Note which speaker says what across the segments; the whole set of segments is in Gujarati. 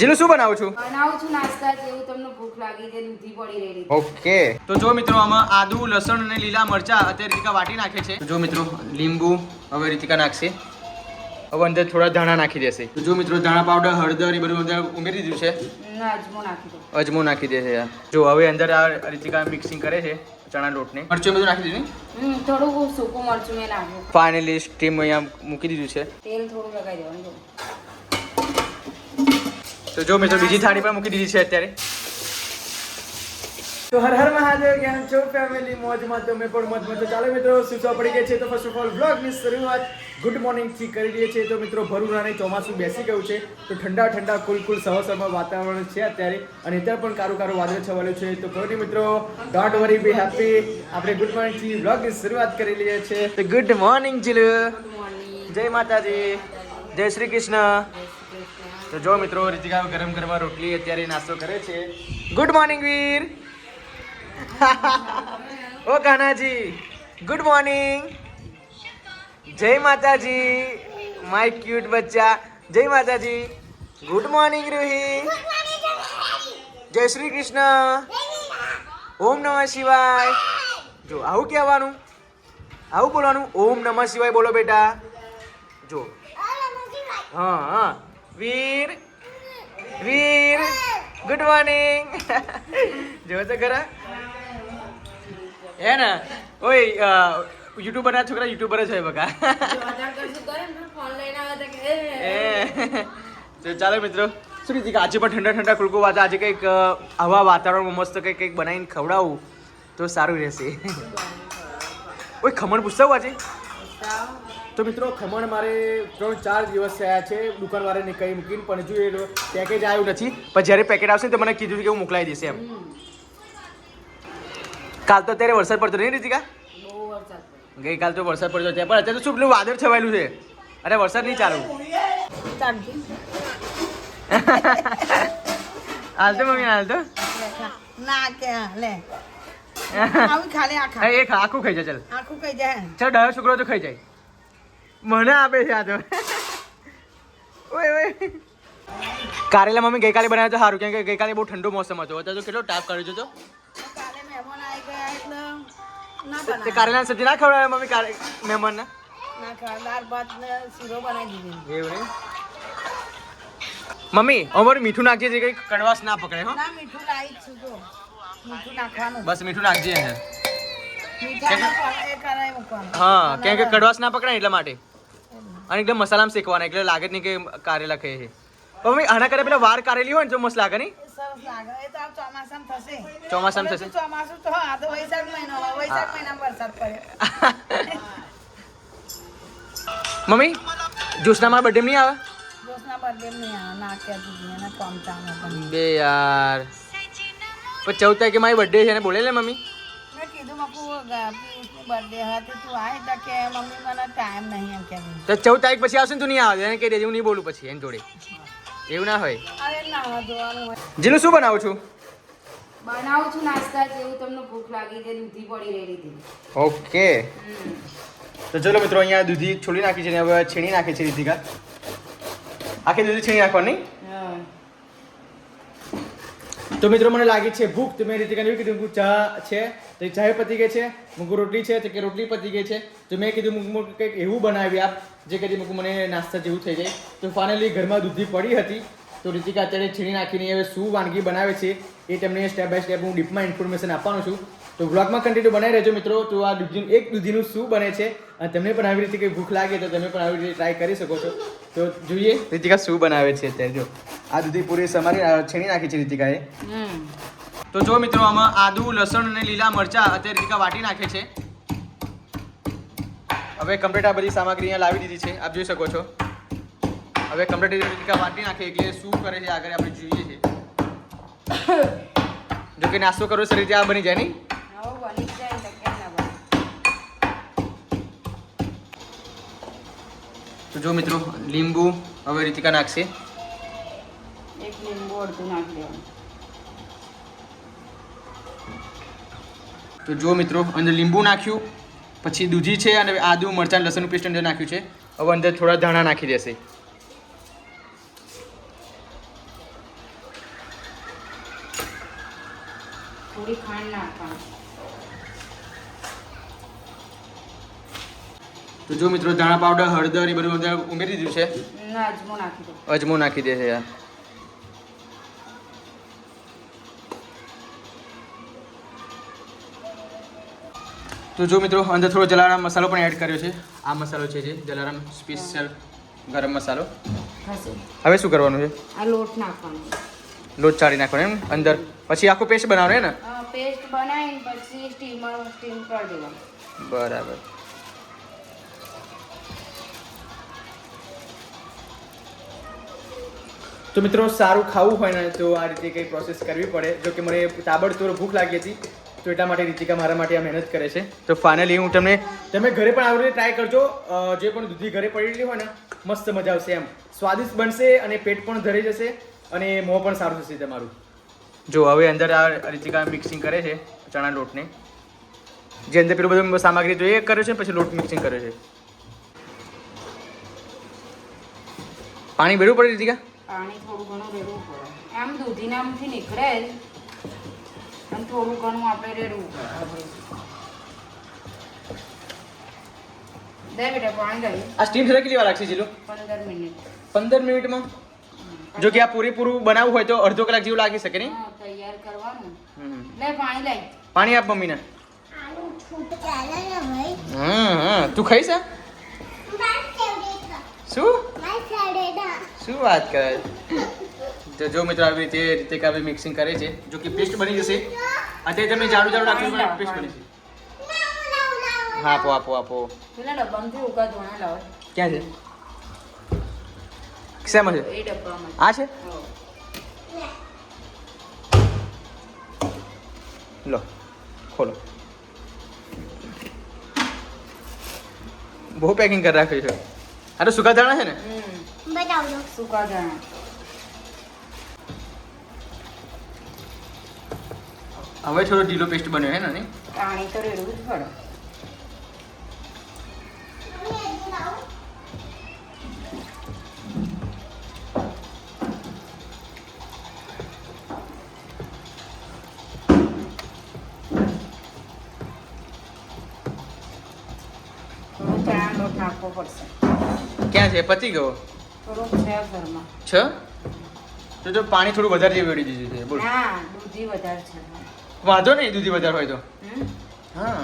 Speaker 1: જીલું શું બનાવું છું?
Speaker 2: બનાવું છું નાસ્તા જેવું તમને ભૂખ લાગી છે દૂધી પડી રહી
Speaker 1: ઓકે. તો જો મિત્રો આમાં આદુ લસણ અને લીલા મરચા અત્યારે રીતિકા વાટી નાખે છે. જો મિત્રો લીંબુ હવે રીતિકા નાખશે. હવે અંદર થોડા ધાણા નાખી દેશે. તો જો મિત્રો ધાણા પાવડર હળદર એ બધું અંદર ઉમેરી દીધું છે.
Speaker 2: અજમો નાખી દો.
Speaker 1: અજમો નાખી દે જો હવે અંદર આ રીતિકા મિક્સિંગ કરે છે ચણા લોટને. મરચું બધું નાખી દીધું
Speaker 2: થોડું સૂકું મરચું મેં નાખ્યું.
Speaker 1: ફાઇનલી સ્ટીમ અહીંયા મૂકી દીધું છે.
Speaker 2: તેલ થોડું લગાવી દેવાનું જો.
Speaker 1: તો જો મિત્રો બીજી થાળી પણ મૂકી દીધી છે અત્યારે.
Speaker 3: તો હર હર મહાદેવ જ્ઞાન છો ફેમિલી મોજમાં તમે પણ મોજમાં તો ચાલો મિત્રો સુસવા પડી ગયા છે. તો ફર્સ્ટ ઓફ ઓલ વ્લોગની શરૂઆત ગુડ મોર્નિંગથી કરી દઈએ છીએ. તો મિત્રો ભરૂનાને ચોમાસું બેસી ગયું છે. તો ઠંડા ઠંડા કુલ કુલ સવાસરમાં વાતાવરણ છે અત્યારે. અને અત્યારે પણ કારું કારું વાદળ છવાયું છે. તો કોઈ મિત્રો ડોન્ટ વરી બી હેપી આપણે ગુડ મોર્નિંગથી વ્લોગની શરૂઆત કરી લઈએ છીએ.
Speaker 1: તો ગુડ મોર્નિંગ જીલુ. જય માતાજી. જય શ્રી કૃષ્ણ. તો જો મિત્રો રીતિકા ગરમ ગરમ રોટલી અત્યારે નાસ્તો કરે છે. Good morning Veer. ઓ કાનાજી ગુડ મોર્નિંગ જય માતાજી માય ક્યુટ બચ્ચા. જય માતાજી. Good morning Roohi. જય શ્રી કૃષ્ણ. ઓમ નમઃ શિવાય. જો આવું કહેવાનું. આવું બોલવાનું. ઓમ નમઃ શિવાય બોલો બેટા. જો. હા હા. વીર વીર ગુડ મોર્નિંગ જો તો ખરા? હે ને? ઓય યુટ્યુબર ના છોકરા યુટ્યુબર જ હોય બકા.
Speaker 2: એ.
Speaker 1: ચાલો મિત્રો, શું રીતે આજે પણ ઠંડા ઠંડા કુલકુ વાત આજે કંઈક આવા વાતાવરણમાં મસ્ત કંઈક કંઈક બનાવીને ખવડાવું તો સારું રહેશે. ઓય, ખમણ પૂછતા આજે?
Speaker 3: તો મિત્રો ખમણ મારે ત્રણ ચાર દિવસ થયા છે દુકાનવાળાને કઈ મૂકીને પણ હજુ એ પેકેજ આવ્યું નથી.
Speaker 1: પણ જ્યારે પેકેટ આવશે તો મને કીધું કે હું મોકલાવી દઈશ એમ. કાલ તો અત્યારે વરસાદ પડતો નહીં રીતિકા. ગઈકાલ તો વરસાદ પડતો ત્યાં પણ અત્યારે તો શું પેલું વાદળ છવાયેલું છે. અરે વરસાદ નહીં ચાલુ. હાલ તો મમ્મી હાલ તો.
Speaker 4: ના કે
Speaker 1: એ આખું ખાઈ જાય ચાલ.
Speaker 4: આખું ખાઈ જાય.
Speaker 1: ચાલ ડાયો છોકરો તો ખાઈ જાય. મને આપે છે આ તો. ઓય ઓય. કારેલા મમ્મી ગઈકાલે બનાવ્યો તો સારું કેમ કે ગઈકાલે બહુ ઠંડો મોસમ હતો. અત્યારે તો કેટલો તાપ કર્યો હતો
Speaker 4: મહેમાન
Speaker 1: તે કારેલા સબ્જી ના ખવડાવે મમ્મી કારે મહેમાનને?
Speaker 4: ના ખા દાળ ભાત ને શીરો બનાવી દીધી.
Speaker 1: એવું નહીં? મમ્મી અમારે મીઠું નાખજે જે કઈ કડવાશ ના પકડે હો.
Speaker 4: ના મીઠું લાવી છું તો મીઠું નાખવાનું.
Speaker 1: બસ મીઠું નાખજે હા કેમ કે કડવાશ ના પકડાય એટલા માટે. અને એકદમ મસાલામાં શેકવાના એટલે લાગે નહીં કે કારેલા ખાઈએ છે. પણ મમ્મી આના કરે પેલા વાર કારેલી હોય ને જો મસ્ત લાગે નહીં?
Speaker 4: ચોમાસામાં થશે.
Speaker 1: મમ્મી આવે?
Speaker 4: દોસ્તના બર્થડે નહીં આવે. ના
Speaker 1: બે યાર. ચૌદ તારીખે મારી બર્થડે છે ને બોલે લે મમ્મી.
Speaker 4: તું
Speaker 1: ચૌદ તારીખ પછી આવશે ને તું નહીં આવે એને કહી દેજે હું નહીં બોલું પછી એની જોડે. એવું ના હોય.
Speaker 4: અરે ના જોવાનું હોય
Speaker 1: જીલું શું બનાવું છું?
Speaker 2: બનાવું છું નાસ્તા જેવું તમને ભૂખ લાગી છે દૂધી પડી રહી હતી.
Speaker 1: ઓકે. તો ચલો મિત્રો અહીંયા દૂધી છોડી નાખી છે ને હવે છીણી નાખી છે રીતિકા. આખી દૂધી છીણી નાખવાની?
Speaker 2: હા.
Speaker 3: તો મિત્રો, મને લાગી છે ભૂખ, તો મેં રીતિકાને એવું કીધું ચા છે, તો ચા પતી ગઈ છે મૂકું રોટલી છે, તો કે રોટલી પતી ગઈ છે, તો મેં કીધું મૂક કંઈક એવું બનાવી આપ, જે કદી મૂકું મને નાસ્તા જેવું થઈ જાય. તો ફાઇનલી ઘરમાં દૂધી પડી હતી, તો રીતિકા અત્યારે છીણી નાખીને હવે શું વાનગી બનાવે છે, એ તમને સ્ટેપ બાય સ્ટેપ હું ડીપમાં ઇન્ફોર્મેશન આપવાનું છું. તો વ્લોગમાં કન્ટિન્યુ બનાવી રહેજો મિત્રો. તો આ દૂધી એક દૂધીનું શું બને છે. અને તમને પણ આવી રીતે કંઈ ભૂખ લાગે તો તમે પણ આવી રીતે ટ્રાય કરી શકો છો. તો જોઈએ.
Speaker 1: રીતિકા શું બનાવે છે અત્યારે જો. આ દૂધી પૂરી સમારી છીણી નાખી છે રીતિકાએ. તો જો મિત્રો આમાં આદુ લસણ અને લીલા મરચા અત્યારે રીતિકા વાટી નાખે છે. હવે કમ્પ્લીટ આ બધી સામગ્રી અહીંયા લાવી દીધી છે. આપ જોઈ શકો છો. હવે કમ્પ્લીટ રીતિકા વાટી નાખે એટલે શું કરે છે આગળ આપણે જોઈએ છે. જો કે નાસ્તો કરવો છે રીતે આ બની જાય નહીં.
Speaker 2: જો
Speaker 1: મિત્રો લીંબુ હવે રીતિકા નાખશે.
Speaker 2: એક લીંબુ અડધું નાખી દેવાનું.
Speaker 1: તો જો મિત્રો અંદર લીંબુ નાખ્યું પછી દૂધી છે અને આદુ મરચાં લસણનું પેસ્ટ અંદર નાખ્યું છે. હવે અંદર થોડા ધાણા નાખી દેશે.
Speaker 2: થોડી ખાંડ નાખવાની.
Speaker 1: તો જો મિત્રો ધાણા પાવડર હળદર એ બધું અંદર ઉમેરી દીધું છે.
Speaker 2: અજમો નાખી દો.
Speaker 1: દે છે યાર. તો જો મિત્રો અંદર થોડો જલારામ મસાલો પણ એડ કર્યો છે. આ મસાલો છે જે જલારામ સ્પેશિયલ ગરમ મસાલો. હવે શું કરવાનું છે?
Speaker 2: આ લોટ નાખવાનો.
Speaker 1: લોટ ચાળી નાખવાનો એમ? અંદર. પછી આખો પેસ્ટ બનાવવાનો ને?
Speaker 2: પેસ્ટ બનાવીને પછી સ્ટીમર સ્ટીમ કરી દેવાનો.
Speaker 1: બરાબર.
Speaker 3: તો મિત્રો સારું ખાવું હોય ને, તો આ રીતે કંઈ પ્રોસેસ કરવી પડે. જો કે મને તાબડતોડ ભૂખ લાગી હતી, તો એટલા માટે રીતિકા મારા માટે આ મહેનત કરે છે.
Speaker 1: તો ફાઇનલી હું તમને,
Speaker 3: તમે ઘરે પણ આવી રીતે ટ્રાય કરજો. જે પણ દૂધી ઘરે પડેલી હોય ને, મસ્ત મજા આવશે એમ. સ્વાદિષ્ટ બનશે અને પેટ પણ ધરી જશે અને મોં પણ સારું થશે તમારું.
Speaker 1: જો હવે અંદર આ રીતિકા મિક્સિંગ કરે છે ચણા લોટને. જે અંદર પેલું બધું સામગ્રી જોઈએ કરે છે, પછી લોટ મિક્સિંગ કરે છે. પાણી ભેળવું પડે રીતિકા?
Speaker 2: પાણી થોડું ઘણું રેડવું પડે. આમ દૂધીનામાંથી નીકળે જ. અને થોડું ઘણું આપણે રેડવું પડે. દે બેટા પાણી દઈ
Speaker 1: આ સ્ટીમ થતા કેટલી વાર લાગશે જીલો?
Speaker 2: પંદર મિનિટ.
Speaker 1: પંદર મિનિટમાં? જો કે આ પૂરેપૂરું બનાવવું હોય તો અડધો કલાક જેવું લાગી શકે નહીં?
Speaker 2: તૈયાર કરવાનું. લે પાણી લઈ.
Speaker 1: પાણી આપ મમ્મીને. હમ હમ તું ખાઈશ? શું? શું વાત કરે? તો જો મિત્રો આવી રીતે રીતે કે આવી મિક્સિંગ કરે છે. જો કે પેસ્ટ બની જશે. અત્યારે તમે જાડું જાડું નાખ્યું પણ પેસ્ટ બની જશે. હા આપો આપો આપો.
Speaker 2: પેલા ડબ્બામાંથી ઉગા ધોણા લાવો.
Speaker 1: ક્યાં છે? શેમાં છે?
Speaker 2: એ ડબ્બામાં.
Speaker 1: આ છે? લો ખોલો. બહુ પેકિંગ કરી રાખ્યું છે. આ તો સુકા ધાણા છે ને?
Speaker 2: બતાવજો. સુકા ધાણા
Speaker 1: હવે થોડો ઢીલો પેસ્ટ બન્યો હે ને?
Speaker 2: પાણી તો રેડવું જ પડે. નાખવો પડશે.
Speaker 1: ક્યાં છે? પતી ગયો?
Speaker 2: થોડુંક છે ઘરમાં.
Speaker 1: છ? તો જો પાણી થોડું વધારે જેવું વળી દીધું છે બોલ.
Speaker 2: હા દૂધી વધારે છે.
Speaker 1: વાંધો નહીં દૂધી વધારે હોય તો. હા.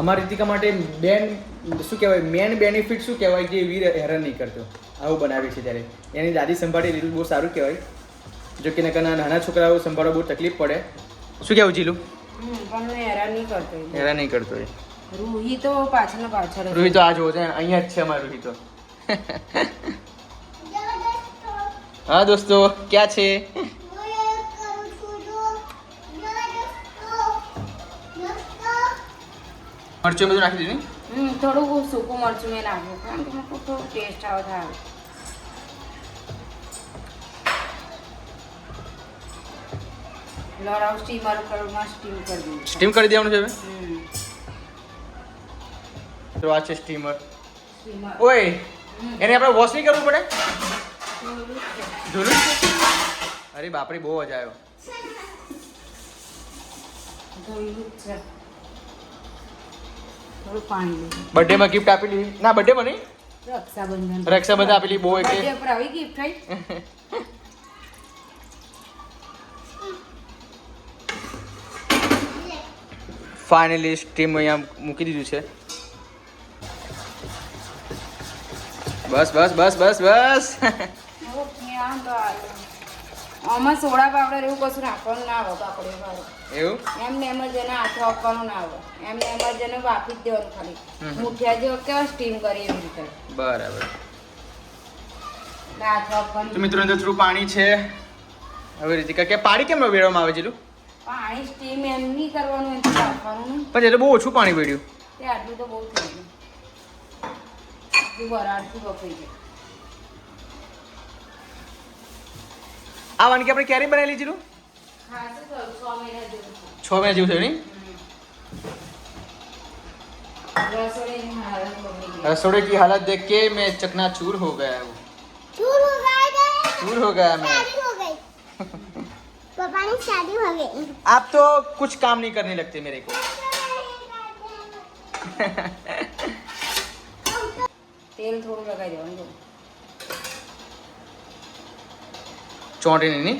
Speaker 3: અમારી રીતિકા માટે બેન શું કહેવાય મેન બેનિફિટ શું કહેવાય કે વીર હેરાન નહીં કરતો? આવું બનાવી છે ત્યારે. એની દાદી સંભાળી લીધું બહુ સારું કહેવાય. જો કે નકરના નાના છોકરાઓ સંભાળવા બહુ તકલીફ પડે.
Speaker 1: શું કેવું જીલું?
Speaker 2: પણ હેરાન નહીં કરતો
Speaker 1: હેરાન નહીં કરતો
Speaker 2: રૂહી તો પાછળ પાછળ
Speaker 1: રૂહી તો આ જોવો છે અહીંયા જ છે અમારું રૂહી તો. હા દોસ્તો ક્યાં છે? મરચું બધું નાખી દીધું
Speaker 2: થોડું સૂકું મરચું મેં નાખ્યું. ટેસ્ટ આવે થાય સ્ટીમર કરમાં સ્ટીમ કરી દઉં.
Speaker 1: સ્ટીમ કરી દેવાનું છે હવે? તો આ છે સ્ટીમર ઓય એને આપણે વોશ નહીં કરવું પડે? જોયું અરે બાપરે બહુ આવ્યો.
Speaker 2: જ લીધું.
Speaker 1: બર્થડે માં ગિફ્ટ આપેલી ના બર્થડે માં નહીં?
Speaker 2: રક્ષાબંધન.
Speaker 1: રક્ષાબંધન આપેલી બહુ એક
Speaker 2: આવી ગિફ્ટ થઈ?
Speaker 1: ફાઇનલી સ્ટીમ અહીંયા મૂકી દીધું છે. બસ બસ બસ બસ બસ.
Speaker 2: આમ સોડા પાવડર એવું કશું નાખવાનું ના આવે પાપડી વાળું.
Speaker 1: એવું?
Speaker 2: એમને એમ જ એને હાથો આપવાનું ના આવે. એમને એમ જ એને વાપી જ દેવાનું ખાલી. મુઠિયા જેવો કેવા સ્ટીમ કરી એવી રીતે.
Speaker 1: બરાબર. તો મિત્રો અંદર થોડું પાણી છે. હવે રીતિકા કે પાણી કેમ વેળવામાં આવે છે
Speaker 2: પાણી સ્ટીમ એમ નહીં કરવાનું એમ રાખવાનું
Speaker 1: પણ એટલે બહુ ઓછું પાણી પડ્યું.
Speaker 2: તે આટલું તો બહુ થઈ ગયું. વરાળથી બફાઈ જાય
Speaker 1: આ વાનગી આપણે ક્યારે
Speaker 2: બનાવી લીધેલું છ. મહિના જેવું થયું
Speaker 1: નહીં?
Speaker 2: રસોડે કી હાલત દેખ
Speaker 1: કે મેં ચકના હો ગયા ચૂર હો ગયા ચૂર હો
Speaker 5: ગયા મેં. गए गए
Speaker 1: चूर हो गया मैं
Speaker 5: शादी हो गई पापा ने शादी हो गई
Speaker 1: आप तो कुछ काम नहीं करने लगते मेरे को
Speaker 2: તેલ થોડું લગાવી દેવાનું જો
Speaker 1: ચોંટે નહીં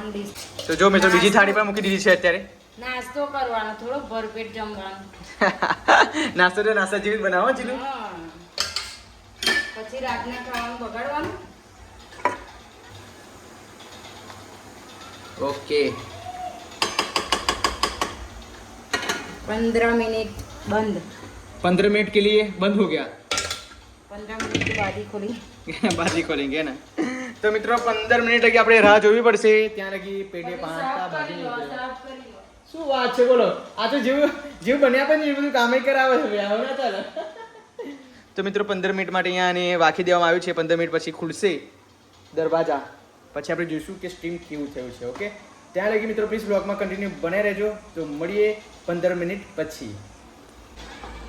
Speaker 1: નહીં?
Speaker 2: હમ. ત્રણ ડીશ
Speaker 1: તો જો મેં તો બીજી થાળી પણ મૂકી દીધી છે અત્યારે
Speaker 2: નાસ્તો કરવાનો થોડો ભરપેટ જમવાનું
Speaker 1: નાસ્તો તો નાસ્તા જેવી જ બનાવો ચીલું
Speaker 2: હા. પછી રાતના ખાવાનું બગાડવાનું
Speaker 1: ઓકે
Speaker 2: पंद्रह मिनट बंद
Speaker 1: पंद्रह मिनट के लिए बंद हो गया
Speaker 2: पंद्रह मिनट के बाद ही खोली
Speaker 1: બાજી ખોલેંગે ને તો મિત્રો પંદર મિનિટ લગી આપણે રાહ જોવી પડશે. ત્યાં લગી પેટે પાંચતા. શું વાત છે બોલો. આ તો જેવું જેવું બન્યા પણ એ બધું કામે કરાવે છે ભાઈ, આવું ના ચાલે. તો મિત્રો પંદર મિનિટ માટે અહીંયા આને વાખી દેવામાં આવ્યું છે. પંદર મિનિટ પછી ખુલશે દરવાજા. પછી આપણે જોઈશું કે સ્ટીમ કેવું થયું છે ઓકે ત્યાં લગી મિત્રો પ્લીઝ બ્લોગમાં કન્ટિન્યુ બને રહેજો. તો મળીએ પંદર મિનિટ પછી.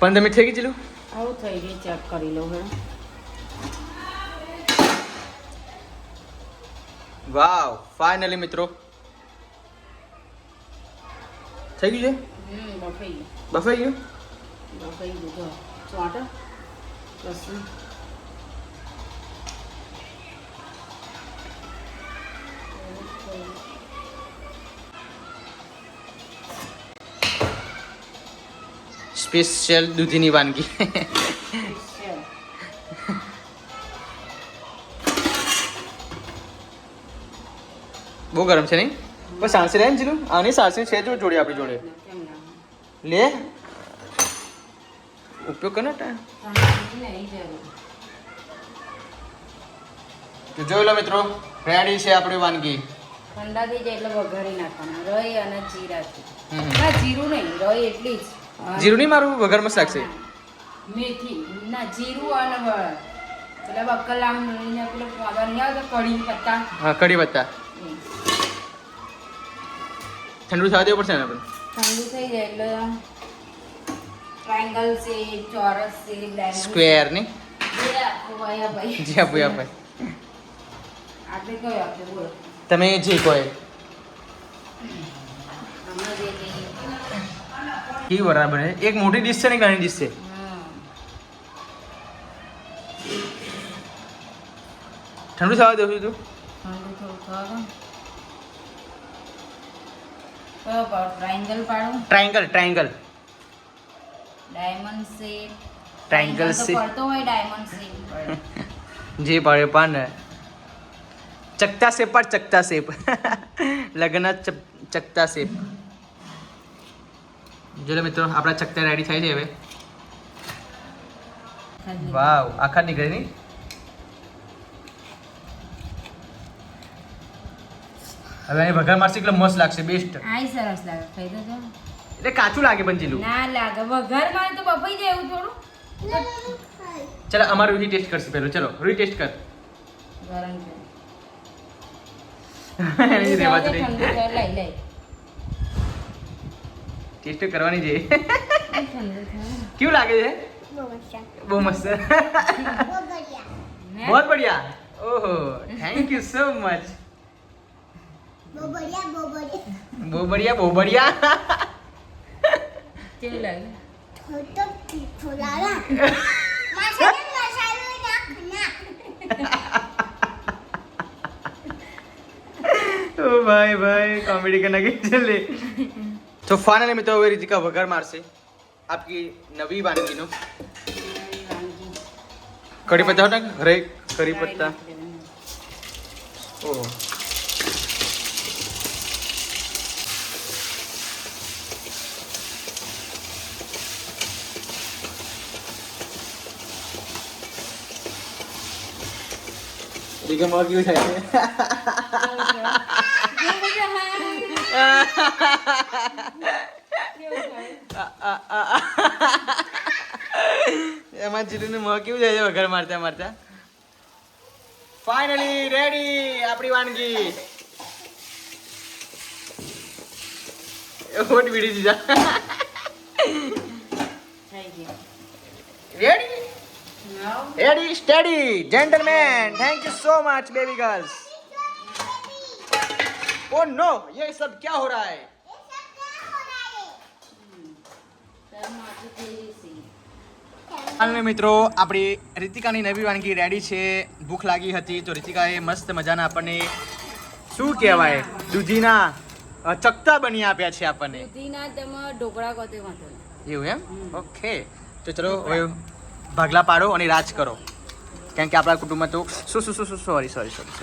Speaker 1: પંદર મિનિટ થઈ ગઈ ચેલું?
Speaker 2: આવું થઈ ગઈ ચેક કરી લો હવે
Speaker 1: વાવ ફાઇનલી મિત્રો થઈ ગયું છે?
Speaker 2: હમ બફાઈ ગયું.
Speaker 1: બફાઈ ગયું?
Speaker 2: બફાઈ ગયું જો. ચોંટ લસણ.
Speaker 1: સ્પેશિયલ દૂધીની વાનગી. બહુ ગરમ છે નહીં? પણ સાંસી રહે ને જીલું. આની સાસરી છે જો જોડે આપણી જોડે. લે. ઉપયોગ કરે તો જોઈ લો મિત્રો રેડી છે આપણી વાનગી.
Speaker 2: ઠંડા થઈ જાય એટલે વઘારી નાખવાના. રઈ અને જીરાથી. ના જીરું નહીં. રઈ એટલી જ.
Speaker 1: જીરું નહીં મારું? વઘાર મસ્ત છે.
Speaker 2: મેથી. ના જીરું અને વ- પેલા બકલામ લઈને પેલો પોદા નહીં આવતો કઢી પત્તા?
Speaker 1: હા કઢી પત્તા. ઠંડુ થવા દેવું પડશે ને આપણે?
Speaker 2: ઠંડુ થઈ જાય એટલે ટ્રાયંગલ છે ચોરસ છે
Speaker 1: સ્ક્વેર નહીં
Speaker 2: જી
Speaker 1: આપો આપું. આપણે
Speaker 2: આપણે કયો આપજો બોલો.
Speaker 1: તમે જે કહો એ. બરાબર છે. એક મોટી ડીશ છે ને નાની ડીશ છે? ઠંડુ થવા દેવું છું તું?
Speaker 2: ઠંડુ થોડું થવા. કયો પાડો ટ્રાયંગલ પાડું
Speaker 1: triangle triangle
Speaker 2: diamond shape
Speaker 1: Triangle
Speaker 2: તો પડતો હોય ડાયમંડ શેપ
Speaker 1: જે પડે પણ ચકતા શેપ પર ચકતા શેપ લગ્ન ચકતા શેપ જો મિત્રો આપણા ચકતા રેડી થાય છે હવે. વાવ આખા નીકળે નહીં? હવે આની વઘાર મારશે એટલે મસ્ત લાગશે બેસ્ટ
Speaker 2: આય સરસ લાગે ખાઈ તો
Speaker 1: એટલે કાચું લાગે પણ જીલું
Speaker 2: ના લાગે વઘાર મારે તો બફાઈ જાય એવું થોડું.
Speaker 1: ચલો અમાર રૂહી ટેસ્ટ કરશે પેલો ચલો રૂહી ટેસ્ટ કર.
Speaker 2: તો
Speaker 1: ટેસ્ટ કરવાની છે. કેવું લાગે છે? બહુ મસ્ત. બહુ બઢિયા. ઓહો
Speaker 5: થેન્ક યુ સો મચ
Speaker 1: બહુ બઢિયા
Speaker 2: કેવું લાગે
Speaker 5: થોડો થોડા ના મસાલો મસાલો નાખ નાખ
Speaker 1: ઓ ભાઈ ભાઈ कॉमेडी करना के चले तो फाइनली मित्रों હવે રીતિકા વઘાર મારશે આપકી નવી વાનગીનો
Speaker 2: વાનગી.
Speaker 1: કઢી પત્તા હોતા ઘરે કઢી પત્તા
Speaker 2: નાખી દેવાનું.
Speaker 1: ઓહો દીકરા માં કેવું થાય છે. એમાં જીલુનું મોં કેવું જાય છે વઘાર મારતા મારતા? ફાઇનલી રેડી આપણી વાનગી. ઓટ બીડી દીધા.
Speaker 2: Ready
Speaker 1: ready steady gentleman thank you so much baby girls oh no ये सब क्या हो रहा है? હાલને મિત્રો આપણી રીતિકાની નવી વાનગી રેડી છે. ભૂખ લાગી હતી તો રીતિકાએ મસ્ત મજાના આપણને શું કહેવાય? દૂધીના ચકતા બની આપ્યા છે આપણને.
Speaker 2: દૂધીના તમે ઢોકળા કહો
Speaker 1: એવું એમ? ઓકે તો ચલો હવે ભાગલા પાડો અને રાજ કરો. કેમ કે આપણા કુટુંબમાં તો શું શું શું શું સોરી સોરી સોરી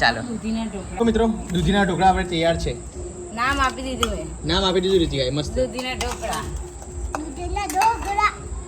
Speaker 1: ચાલો.
Speaker 2: દૂધીના
Speaker 1: તો મિત્રો દૂધીના ઢોકળા આપણે તૈયાર છે.
Speaker 2: નામ આપી દીધું
Speaker 1: નામ આપી દીધું રીતિકાએ મસ્ત.
Speaker 2: દૂધીના ઢોકળા.